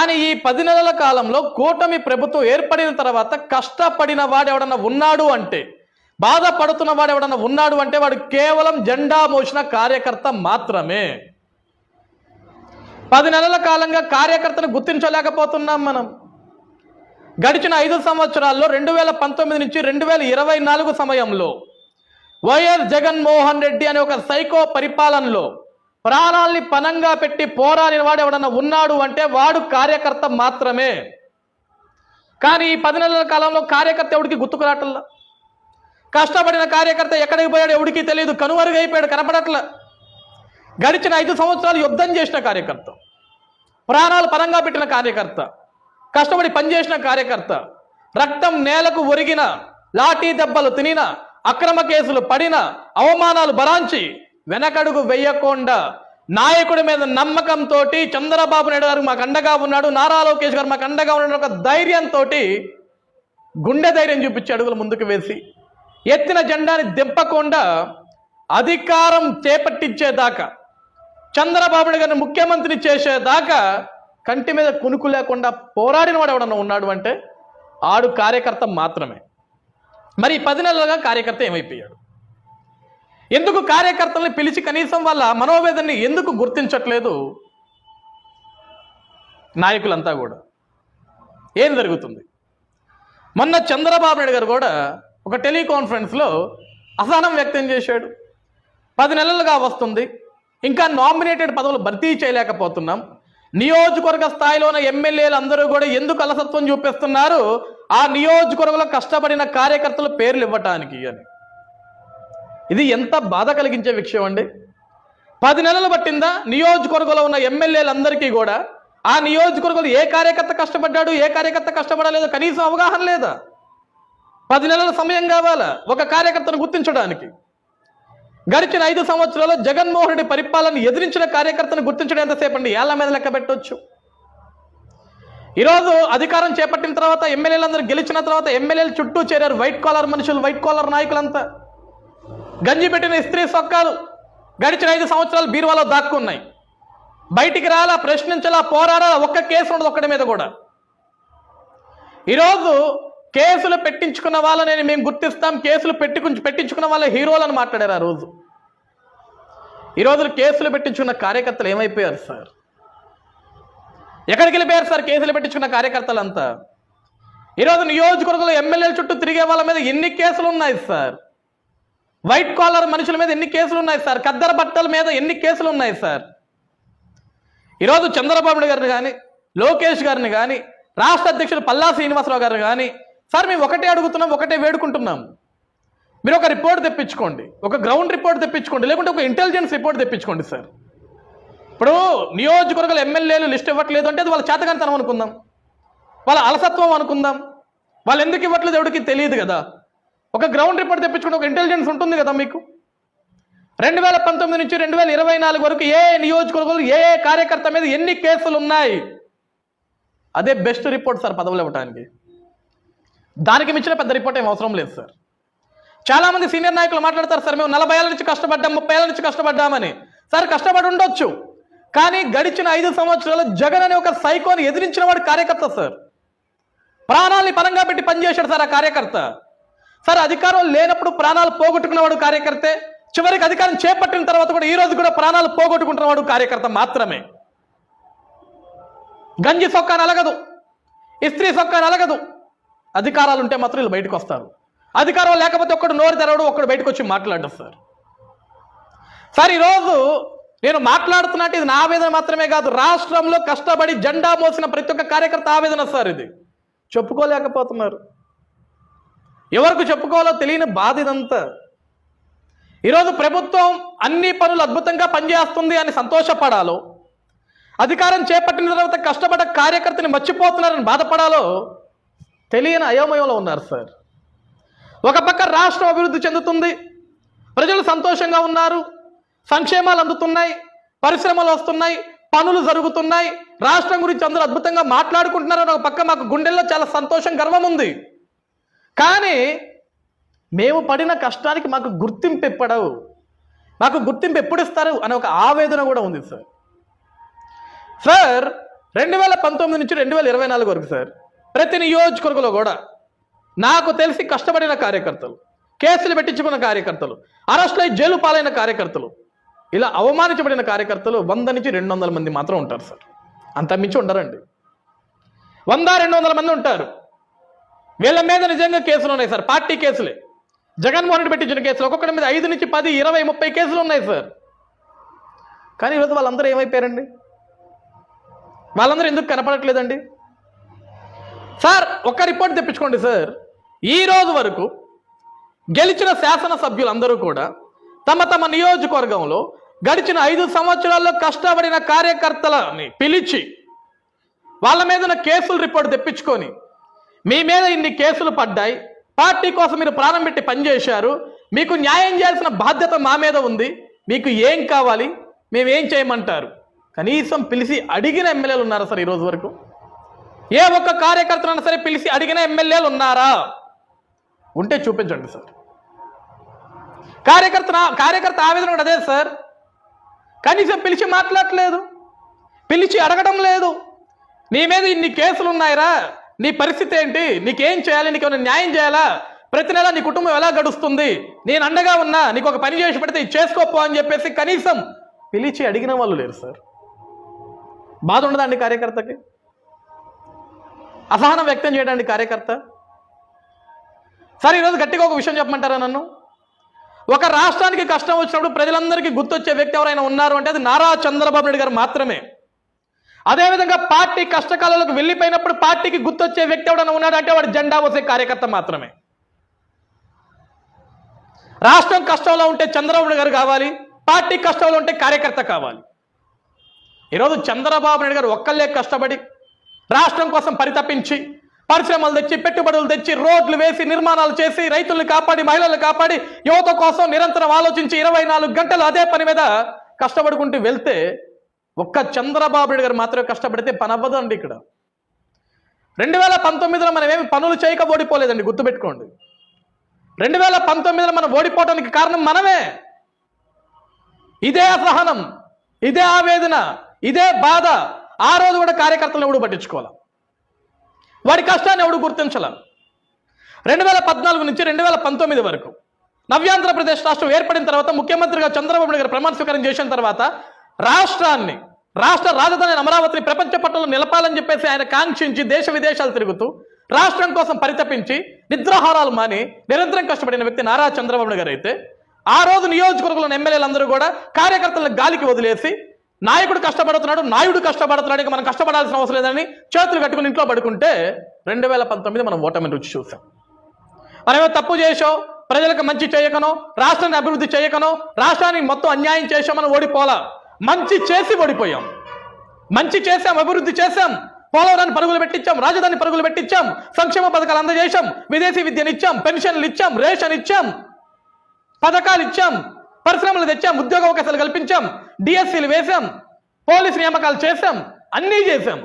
కానీ ఈ పది నెలల కాలంలో కూటమి ప్రభుత్వం ఏర్పడిన తర్వాత కష్టపడిన వాడు ఎవడన్నా ఉన్నాడు అంటే బాధపడుతున్న వాడు ఎవడన్నా ఉన్నాడు అంటే వాడు కేవలం జెండా మోసిన కార్యకర్త మాత్రమే. పది నెలల కాలంగా కార్యకర్తను గుర్తించలేకపోతున్నాం మనం. గడిచిన ఐదు సంవత్సరాల్లో రెండు వేల పంతొమ్మిది నుంచి రెండు వేల ఇరవై నాలుగు సమయంలో వైఎస్ జగన్మోహన్ రెడ్డి అనే ఒక సైకో పరిపాలనలో ప్రాణాల్ని పనంగా పెట్టి పోరాడిన వాడు ఎవడన్నా ఉన్నాడు అంటే వాడు కార్యకర్త మాత్రమే. కానీ ఈ పది నెలల కాలంలో కార్యకర్త ఎవడికి గుర్తుకురాటల్లా కష్టపడిన కార్యకర్త ఎక్కడికి పోయాడు ఎవడికి తెలియదు. కనుమరుగైపోయాడు కనపడట్లా. గడిచిన ఐదు సంవత్సరాలు యుద్ధం చేసిన కార్యకర్త. ప్రాణాలు పరంగా పెట్టిన కార్యకర్త. కష్టపడి పనిచేసిన కార్యకర్త. రక్తం నేలకు ఒరిగిన లాఠీ దెబ్బలు తినిన అక్రమ కేసులు పడిన అవమానాలు బరాంచి వెనకడుగు వెయ్యకుండా నాయకుడి మీద నమ్మకంతో చంద్రబాబు నాయుడు గారు మాకు అండగా ఉన్నాడు నారా లోకేష్ గారు మాకు అండగా ఉన్నాడు ఒక ధైర్యంతో గుండె ధైర్యం చూపించి అడుగులు ముందుకు వేసి ఎత్తిన జెండాని దింపకుండా అధికారం చేపట్టించేదాకా చంద్రబాబు నాయుడు గారిని ముఖ్యమంత్రి చేసేదాకా కంటి మీద కునుకు లేకుండా పోరాడిన వాడు ఎవడన్నా ఉన్నాడు అంటే ఆడు కార్యకర్త మాత్రమే. మరి పది నెలలుగా కార్యకర్త ఏమైపోయాడు? ఎందుకు కార్యకర్తల్ని పిలిచి కనీసం వాళ్ళ మనోవేదనని ఎందుకు గుర్తించట్లేదు? నాయకులంతా కూడా. ఏం జరుగుతుంది? మొన్న చంద్రబాబు నాయుడు గారు కూడా ఒక టెలికాన్ఫరెన్స్లో అసహనం వ్యక్తం చేశాడు. పది నెలలుగా వస్తుంది. ఇంకా నామినేటెడ్ పదవులు భర్తీ చేయలేకపోతున్నాం. నియోజకవర్గ స్థాయిలోన ఎమ్మెల్యేలు అందరూ కూడా ఎందుకు అలసత్వం చూపిస్తున్నారు? ఆ నియోజకవర్గంలో కష్టపడిన కార్యకర్తలు పేర్లు ఇవ్వటానికి అని. ఇది ఎంత బాధ కలిగించే విషయం అండి? పది నెలలు పట్టిందా? నియోజకవర్గంలో ఉన్న ఎమ్మెల్యేలందరికీ కూడా. ఆ నియోజకవర్గంలో ఏ కార్యకర్త కష్టపడ్డాడు ఏ కార్యకర్త కష్టపడలేదో కనీసం అవగాహన లేదా? పది నెలల సమయం కావాలా ఒక కార్యకర్తను గుర్తించడానికి? గడిచిన ఐదు సంవత్సరాల్లో జగన్మోహన్ రెడ్డి పరిపాలన ఎదిరించిన కార్యకర్తను గుర్తించడం ఎంతసేపు అండి? ఏళ్ళ మీద లెక్క పెట్టవచ్చు ఈరోజు అధికారం చేపట్టిన తర్వాత ఎమ్మెల్యేలందరూ గెలిచిన తర్వాత ఎమ్మెల్యేలు చుట్టూ చేరారు. వైట్ కాలర్ మనుషులు వైట్ కాలర్ నాయకులంతా. గంజి పెట్టిన స్త్రీ సొక్కాలు గడిచిన ఐదు సంవత్సరాలు బీరువాలో దాక్కున్నాయి. బయటికి రాలా ప్రశ్నించాలా పోరాడాలా ఒక్క కేసు ఉండదు ఒక్కడి మీద కూడా. ఈరోజు కేసులు పెట్టించుకున్న వాళ్ళని మేము గుర్తిస్తాం కేసులు పెట్టుకు పెట్టించుకున్న వాళ్ళ హీరోలను మాట్లాడారు ఆ రోజు. ఈరోజు కేసులు పెట్టించుకున్న కార్యకర్తలు ఏమైపోయారు సార్? ఎక్కడికి వెళ్ళిపోయారు సార్ కేసులు పెట్టించుకున్న కార్యకర్తలంతా? ఈరోజు నియోజకవర్గంలో ఎమ్మెల్యేల చుట్టూ తిరిగే వాళ్ళ మీద ఎన్ని కేసులు ఉన్నాయి సార్? వైట్ కాలర్ మనుషుల మీద ఎన్ని కేసులు ఉన్నాయి సార్? కద్దర బట్టల మీద ఎన్ని కేసులు ఉన్నాయి సార్? ఈరోజు చంద్రబాబు గారిని కానీ లోకేష్ గారిని కానీ రాష్ట్ర అధ్యక్షుడు పల్లా శ్రీనివాసరావు గారిని కానీ సార్ మేము ఒకటే అడుగుతున్నాం ఒకటే వేడుకుంటున్నాం. మీరు ఒక రిపోర్ట్ తెప్పించుకోండి ఒక గ్రౌండ్ రిపోర్ట్ తెప్పించుకోండి లేకుంటే ఒక ఇంటెలిజెన్స్ రిపోర్ట్ తెప్పించుకోండి సార్. ఇప్పుడు నియోజకవర్గాల ఎమ్మెల్యేలు లిస్ట్ ఇవ్వట్లేదు అంటే అది వాళ్ళ చేతకానితనం అనుకుందాం. వాళ్ళ అలసత్వం అనుకుందాం. వాళ్ళు ఎందుకు ఇవ్వట్లేదు ఎవరికి తెలియదు కదా. ఒక గ్రౌండ్ రిపోర్ట్ తెప్పించుకుంటే ఒక ఇంటెలిజెన్స్ ఉంటుంది కదా మీకు? రెండు వేల పంతొమ్మిది నుంచి రెండు వేల ఇరవై నాలుగు వరకు ఏ నియోజకవర్గం ఏ ఏ కార్యకర్త మీద ఎన్ని కేసులు ఉన్నాయి? అదే బెస్ట్ రిపోర్ట్ సార్ పదవులు ఇవ్వడానికి దానికి మించిన పెద్ద రిపోర్ట్ ఏం అవసరం లేదు సార్. చాలామంది సీనియర్ నాయకులు మాట్లాడతారు సార్ మేము నలభై ఏళ్ళ నుంచి కష్టపడ్డాం ముప్పై ఏళ్ళ నుంచి కష్టపడ్డామని. సార్ కష్టపడి ఉండొచ్చు. కానీ గడిచిన ఐదు సంవత్సరాలు జగన్ అనే ఒక సైకోని ఎదిరించిన వాడు కార్యకర్త సార్. ప్రాణాలని పరంగా పెట్టి పనిచేశాడు సార్ ఆ కార్యకర్త. సార్ అధికారం లేనప్పుడు ప్రాణాలు పోగొట్టుకున్నవాడు కార్యకర్తే. చివరికి అధికారం చేపట్టిన తర్వాత కూడా ఈ రోజు కూడా ప్రాణాలు పోగొట్టుకుంటున్నవాడు కార్యకర్త మాత్రమే. గంజి సొక్కా నలగదు ఇస్త్రీ సొక్కా నలగదు అధికారాలు ఉంటే మాత్రం వీళ్ళు బయటకు వస్తారు. అధికారం లేకపోతే ఒక్కడు నోరు తెరవడు ఒక్కడు బయటకు వచ్చి మాట్లాడడం సార్. సార్ ఈరోజు నేను మాట్లాడుతున్నట్టు ఇది నా ఆవేదన మాత్రమే కాదు రాష్ట్రంలో కష్టపడి జెండా మోసిన ప్రతి ఒక్క కార్యకర్త ఆవేదన సార్ ఇది. చెప్పుకోలేకపోతున్నారు. ఎవరికి చెప్పుకోవాలో తెలియని బాధ ఇదంతా. ఈరోజు ప్రభుత్వం అన్ని పనులు అద్భుతంగా పనిచేస్తుంది అని సంతోషపడాలో అధికారం చేపట్టిన తర్వాత కష్టపడ్డ కార్యకర్తని మర్చిపోతున్నారని బాధపడాలో తెలియని అయోమయంలో ఉన్నారు సార్. ఒక పక్క రాష్ట్రం అభివృద్ధి చెందుతుంది ప్రజలు సంతోషంగా ఉన్నారు సంక్షేమాలు అందుతున్నాయి పరిశ్రమలు వస్తున్నాయి పనులు జరుగుతున్నాయి రాష్ట్రం గురించి అందరూ అద్భుతంగా మాట్లాడుకుంటున్నారు అని ఒక పక్క మాకు గుండెల్లో చాలా సంతోషం గర్వం ఉంది. కానీ మేము పడిన కష్టానికి మాకు గుర్తింపు ఎప్పడవు? మాకు గుర్తింపు ఎప్పుడు ఇస్తారు అనే ఒక ఆవేదన కూడా ఉంది సార్. సార్ రెండు వేల పంతొమ్మిది నుంచి రెండు వేల ఇరవై నాలుగు వరకు సార్ ప్రతి నియోజకవర్గంలో కూడా నాకు తెలిసి కష్టపడిన కార్యకర్తలు కేసులు పెట్టించుకున్న కార్యకర్తలు అరెస్టులై జైలు పాలైన కార్యకర్తలు ఇలా అవమానించబడిన కార్యకర్తలు వంద నుంచి రెండు వందల మంది మాత్రం ఉంటారు సార్. అంత మించి ఉండరండి. వంద రెండు వందల మంది ఉంటారు. వీళ్ళ మీద నిజంగా కేసులు ఉన్నాయి సార్ పార్టీ కేసులే. జగన్మోహన్ రెడ్డి పెట్టించిన కేసులు ఒక్కొక్కటి మీద ఐదు నుంచి పది ఇరవై ముప్పై కేసులు ఉన్నాయి సార్. కానీ ఈరోజు వాళ్ళందరూ ఏమైపోయారండి? వాళ్ళందరూ ఎందుకు కనపడట్లేదండి? సార్ ఒక్క రిపోర్ట్ తెప్పించుకోండి సార్. ఈ రోజు వరకు గెలిచిన శాసనసభ్యులందరూ కూడా తమ తమ నియోజకవర్గంలో గడిచిన ఐదు సంవత్సరాల్లో కష్టపడిన కార్యకర్తలని పిలిచి వాళ్ళ మీద ఉన్న కేసులు రిపోర్ట్ తెప్పించుకొని మీ మీద ఇన్ని కేసులు పడ్డాయి. పార్టీ కోసం మీరు ప్రాణం పెట్టి పనిచేశారు మీకు న్యాయం చేయాల్సిన బాధ్యత మా మీద ఉంది. మీకు ఏం కావాలి? మేము ఏం చేయమంటారు? కనీసం పిలిచి అడిగిన ఎమ్మెల్యేలు ఉన్నారా సార్ ఈరోజు వరకు? ఏ ఒక్క కార్యకర్తనైనా సరే పిలిచి అడిగిన ఎమ్మెల్యేలు ఉన్నారా? ఉంటే చూపించండి సార్. కార్యకర్త కార్యకర్త ఆవేదన కూడా అదే సార్. కనీసం పిలిచి మాట్లాడట్లేదు. పిలిచి అడగడం లేదు. నీ మీద ఇన్ని కేసులు ఉన్నాయిరా. నీ పరిస్థితి ఏంటి? నీకేం చేయాలి? నీకు ఏమైనా న్యాయం చేయాలా? ప్రతి నెల నీ కుటుంబం ఎలా గడుస్తుంది? నేను అండగా ఉన్నా నీకు ఒక పని చేసి పెడితే ఇది చేసుకోపో అని చెప్పేసి కనీసం పిలిచి అడిగిన వాళ్ళు లేరు సార్. బాధ ఉండదండి కార్యకర్తకి? అసహనం వ్యక్తం చేయడానికి కార్యకర్త? సార్ ఈరోజు గట్టిగా ఒక విషయం చెప్పమంటారా నన్ను? ఒక రాష్ట్రానికి కష్టం వచ్చినప్పుడు ప్రజలందరికీ గుర్తొచ్చే వ్యక్తి ఎవరైనా ఉన్నారు అంటే అది నారా చంద్రబాబు నాయుడు గారు మాత్రమే. అదేవిధంగా పార్టీ కష్టకాలంలోకి వెళ్ళిపోయినప్పుడు పార్టీకి గుర్తొచ్చే వ్యక్తి ఎవడన్నా ఉన్నాడంటే వాడు జెండా వసే కార్యకర్త మాత్రమే. రాష్ట్రం కష్టంలో ఉంటే చంద్రబాబు గారు కావాలి పార్టీ కష్టంలో ఉంటే కార్యకర్త కావాలి. ఈరోజు చంద్రబాబు నాయుడు గారు ఒక్కళ్ళే కష్టపడి రాష్ట్రం కోసం పరితపించి పరిశ్రమలు తెచ్చి పెట్టుబడులు తెచ్చి రోడ్లు వేసి నిర్మాణాలు చేసి రైతులను కాపాడి మహిళలను కాపాడి యువత కోసం నిరంతరం ఆలోచించి ఇరవై నాలుగు గంటలు అదే పని మీద కష్టపడుకుంటూ వెళ్తే ఒక్క చంద్రబాబు నాయుడు గారు మాత్రమే కష్టపడితే పని అవ్వదు అండి ఇక్కడ. రెండు వేల పంతొమ్మిదిలో మనం ఏమి పనులు చేయక ఓడిపోలేదండి గుర్తుపెట్టుకోండి. రెండు వేల పంతొమ్మిదిలో మనం ఓడిపోవడానికి కారణం మనమే. ఇదే అసహనం ఇదే ఆవేదన ఇదే బాధ. ఆ రోజు కూడా కార్యకర్తలను ఎవడు పట్టించుకోవాలి? వాడి కష్టాన్ని ఎవడు గుర్తించాల? రెండు వేల పద్నాలుగు నుంచి రెండు వేల పంతొమ్మిది వరకు నవ్యాంధ్రప్రదేశ్ రాష్ట్రం ఏర్పడిన తర్వాత ముఖ్యమంత్రిగా చంద్రబాబు నాయుడు గారు ప్రమాణ స్వీకారం చేసిన తర్వాత రాష్ట్రాన్ని రాష్ట్ర రాజధాని అమరావతిని ప్రపంచ పట్టణంలో నిలపాలని చెప్పేసి ఆయన కాంక్షించి దేశ విదేశాలు తిరుగుతూ రాష్ట్రం కోసం పరితపించి నిద్రాహారాలు మాని నిరంతరం కష్టపడిన వ్యక్తి నారా చంద్రబాబు గారు అయితే ఆ రోజు నియోజకవర్గంలోని ఎమ్మెల్యేలందరూ కూడా కార్యకర్తలను గాలికి వదిలేసి నాయకుడు కష్టపడుతున్నాడు నాయుడు కష్టపడుతున్నాడు ఇక మనం కష్టపడాల్సిన అవసరం లేదని చేతులు కట్టుకుని ఇంట్లో పడుకుంటే రెండు వేల పంతొమ్మిది మనం ఓటమి రుచి చూసాం మనమేమో తప్పు చేసాం ప్రజలకు మంచి చేయకనో రాష్ట్రాన్ని అభివృద్ధి చేయకనో రాష్ట్రానికి మొత్తం అన్యాయం చేసాం మనం ఓడిపోలా మంచి చేసి ఓడిపోయాం. మంచి చేశాం అభివృద్ధి చేశాం. పోలవరాన్ని పరుగులు పెట్టించాం రాజధాని పరుగులు పెట్టించాం సంక్షేమ పథకాలు అందజేశాం విదేశీ విద్యను ఇచ్చాం పెన్షన్లు ఇచ్చాం రేషన్ ఇచ్చాం పథకాలు ఇచ్చాం పరిశ్రమలు తెచ్చాం ఉద్యోగ అవకాశాలు కల్పించాం డిఎస్సీలు వేశాం పోలీసు నియామకాలు చేశాం అన్నీ చేశాం.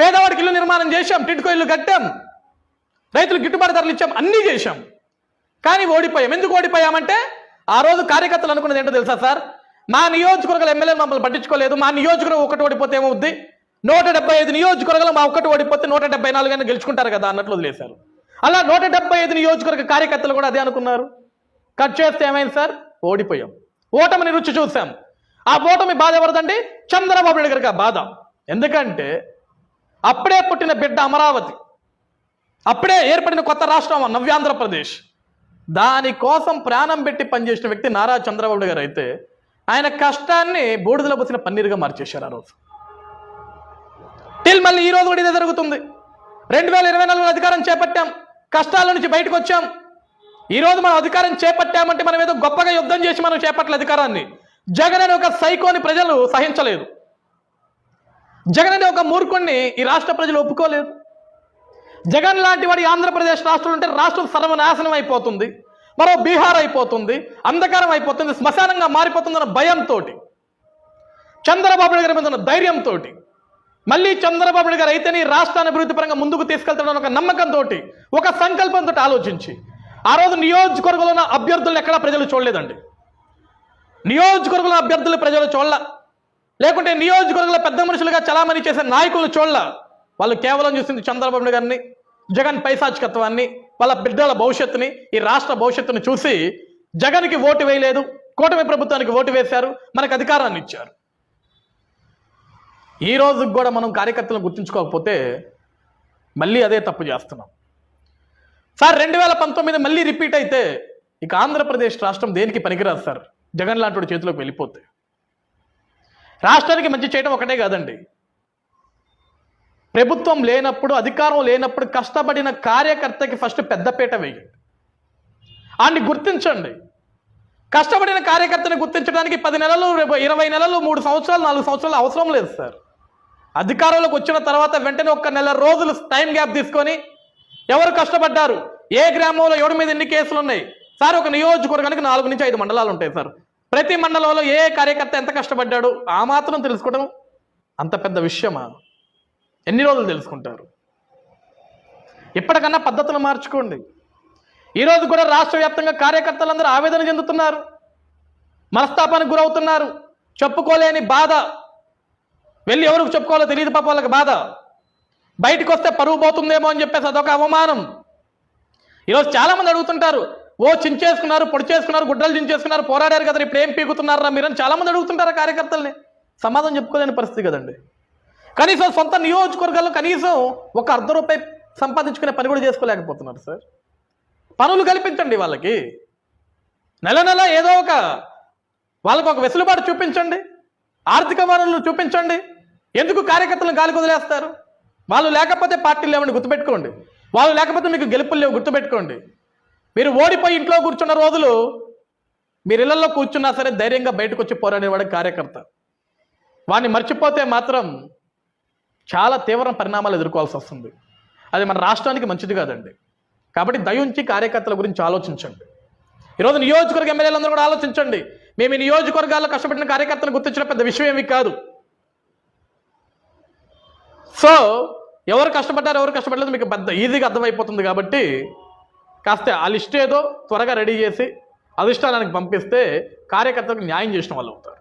పేదవాడికి ఇల్లు నిర్మాణం చేశాం టిట్కో ఇల్లు కట్టాం రైతులు గిట్టుబాటు ధరలు ఇచ్చాం అన్నీ చేశాం. కానీ ఓడిపోయాం. ఎందుకు ఓడిపోయామంటే ఆ రోజు కార్యకర్తలు అనుకున్నది ఏంటో తెలుసా సార్? మా నియోజకవర్గాల ఎమ్మెల్యే మమ్మల్ని పట్టించుకోలేదు. మా నియోజకవర్గం ఒకటి ఓడిపోతే ఏమవుద్ది? నూట డెబ్బై ఐదు నియోజకవర్గాలు మా ఒక్కటి ఓడిపోతే నూట డెబ్బై నాలుగు అయినా గెలుచుకుంటారు కదా అన్నట్లు వదిలేశారు. అలా నూట డెబ్బై ఐదు నియోజకవర్గ కార్యకర్తలు కూడా అదే అనుకున్నారు. కట్ చేస్తే ఏమైంది సార్? ఓడిపోయాం. ఓటమిని రుచి చూసాం ఆ ఓటమి బాధ ఎవరిదండి? చంద్రబాబు నాయుడు గారికి ఆ బాధ. ఎందుకంటే అప్పుడే పుట్టిన బిడ్డ అమరావతి. అప్పుడే ఏర్పడిన కొత్త రాష్ట్రం నవ్యాంధ్రప్రదేశ్. దానికోసం ప్రాణం పెట్టి పనిచేసిన వ్యక్తి నారా చంద్రబాబు గారు అయితే ఆయన కష్టాన్ని బూడిదల పోసిన పన్నీరుగా మార్చేశారు ఆ రోజు. టిల్ మళ్ళీ ఈ రోజు కూడా ఇదే జరుగుతుంది. రెండు వేల ఇరవై నాలుగులో అధికారం చేపట్టాం. కష్టాల నుంచి బయటకు వచ్చాం. ఈరోజు మనం అధికారం చేపట్టామంటే మనం ఏదో గొప్పగా యుద్ధం చేసి మనం చేపట్ల అధికారాన్ని. జగన్ అనే ఒక సైకోని ప్రజలు సహించలేదు. జగన్ అనే ఒక మూర్ఖుణ్ణి ఈ రాష్ట్ర ప్రజలు ఒప్పుకోలేదు. జగన్ లాంటి వాడి ఆంధ్రప్రదేశ్ రాష్ట్రం ఉంటే రాష్ట్రం సర్వనాశనం అయిపోతుంది. మరో బీహార్ అయిపోతుంది అంధకారం అయిపోతుంది శ్మశానంగా మారిపోతుందన్న భయంతో చంద్రబాబు నాయుడు గారి మీద ఉన్న ధైర్యంతో మళ్ళీ చంద్రబాబు నాయుడు గారు అయితేనే ఈ రాష్ట్రాన్ని అభివృద్ధి పరంగా ముందుకు తీసుకెళ్తాడన్న ఒక నమ్మకంతో ఒక సంకల్పంతో ఆలోచించి ఆ రోజు నియోజకవర్గంలో ఉన్న అభ్యర్థులను ఎక్కడా ప్రజలు చూడలేదండి. నియోజకవర్గంలో అభ్యర్థులు ప్రజలు చూడల. లేకుంటే నియోజకవర్గంలో పెద్ద మనుషులుగా చలామణి చేసే నాయకులు చూడాల. వాళ్ళు కేవలం చూసింది చంద్రబాబు నాయుడు గారిని జగన్ పైశాచికత్వాన్ని వాళ్ళ బిడ్డల భవిష్యత్తుని ఈ రాష్ట్ర భవిష్యత్తుని చూసి జగన్కి ఓటు వేయలేదు కూటమి ప్రభుత్వానికి ఓటు వేశారు మనకు అధికారాన్ని ఇచ్చారు. ఈ రోజుకి కూడా మనం కార్యకర్తలను గుర్తుంచుకోకపోతే మళ్ళీ అదే తప్పు చేస్తున్నాం. సార్ రెండు వేల పంతొమ్మిది మళ్ళీ రిపీట్ అయితే ఇక ఆంధ్రప్రదేశ్ రాష్ట్రం దేనికి పనికిరాదు సార్? జగన్ లాంటి చేతిలోకి వెళ్ళిపోతే. రాష్ట్రానికి మంచి చేయడం ఒకటే కాదండి. ప్రభుత్వం లేనప్పుడు అధికారం లేనప్పుడు కష్టపడిన కార్యకర్తకి ఫస్ట్ పెద్దపీట వేయండి. ఆడిని గుర్తించండి. కష్టపడిన కార్యకర్తని గుర్తించడానికి పది నెలలు ఇరవై నెలలు మూడు సంవత్సరాలు నాలుగు సంవత్సరాలు అవసరం లేదు సార్. అధికారంలోకి వచ్చిన తర్వాత వెంటనే ఒక నెల రోజులు టైం గ్యాప్ తీసుకొని ఎవరు కష్టపడ్డారు? ఏ గ్రామంలో ఎవరి మీద ఎన్ని కేసులు ఉన్నాయి? సార్ ఒక నియోజకవర్గానికి నాలుగు నుంచి ఐదు మండలాలు ఉంటాయి సార్. ప్రతి మండలంలో ఏ కార్యకర్త ఎంత కష్టపడ్డాడు? ఆ మాత్రం తెలుసుకోవడం అంత పెద్ద విషయమా? ఎన్ని రోజులు తెలుసుకుంటారు? ఎప్పటికన్నా పద్ధతులు మార్చుకోండి. ఈరోజు కూడా రాష్ట్ర వ్యాప్తంగా కార్యకర్తలందరూ ఆవేదన చెందుతున్నారు. మనస్తాపానికి గురవుతున్నారు. చెప్పుకోలేని బాధ. వెళ్ళి ఎవరికి చెప్పుకోవాలో తెలియదు పాప వాళ్ళకి బాధ. బయటకు వస్తే పరువు పోతుందేమో అని చెప్పేసి అదొక అవమానం. ఈరోజు చాలామంది అడుగుతుంటారు ఓ చించేసుకున్నారు పొడి చేసుకున్నారు గుడ్డలు చించేసుకున్నారు పోరాడారు కదా ఇప్పుడు ఏం పీకుతున్నారా మీరని చాలామంది అడుగుతుంటారా అడుగుతుంటారు కార్యకర్తల్ని. సమాధానం చెప్పుకోలేని పరిస్థితి కదండి. కనీసం సొంత నియోజకవర్గాల్లో కనీసం ఒక అర్ధ రూపాయి సంపాదించుకునే పని కూడా చేసుకోలేకపోతున్నారు సార్. పనులు కల్పించండి వాళ్ళకి. నెల నెల ఏదో ఒక వాళ్ళకు ఒక వెసులుబాటు చూపించండి. ఆర్థిక వనరులు చూపించండి. ఎందుకు కార్యకర్తలను గాలి వదిలేస్తారు వాళ్ళు లేకపోతే పార్టీలు లేవండి గుర్తుపెట్టుకోండి. వాళ్ళు లేకపోతే మీకు గెలుపులు లేవు గుర్తుపెట్టుకోండి. మీరు ఓడిపోయి ఇంట్లో కూర్చున్న రోజులు మీరు ఇళ్ళలో కూర్చున్నా సరే ధైర్యంగా బయటకు వచ్చి పోరాడేవాడు కార్యకర్త. వాడిని మర్చిపోతే మాత్రం చాలా తీవ్ర పరిణామాలు ఎదుర్కోవాల్సి వస్తుంది. అది మన రాష్ట్రానికి మంచిది కాదండి. కాబట్టి దయుంచి కార్యకర్తల గురించి ఆలోచించండి. ఈరోజు నియోజకవర్గ ఎమ్మెల్యేలందరూ కూడా ఆలోచించండి. మేము ఈ నియోజకవర్గాల్లో కష్టపడిన కార్యకర్తను గుర్తించిన పెద్ద విషయం ఏమి కాదు. సో ఎవరు కష్టపడ్డారు ఎవరు కష్టపడలేదు మీకు పెద్ద ఈజీగా అర్థమైపోతుంది కాబట్టి కాస్త ఆ లిస్ట్ ఏదో త్వరగా రెడీ చేసి అధిష్టానానికి పంపిస్తే కార్యకర్తలకు న్యాయం చేసిన వాళ్ళు అవుతారు.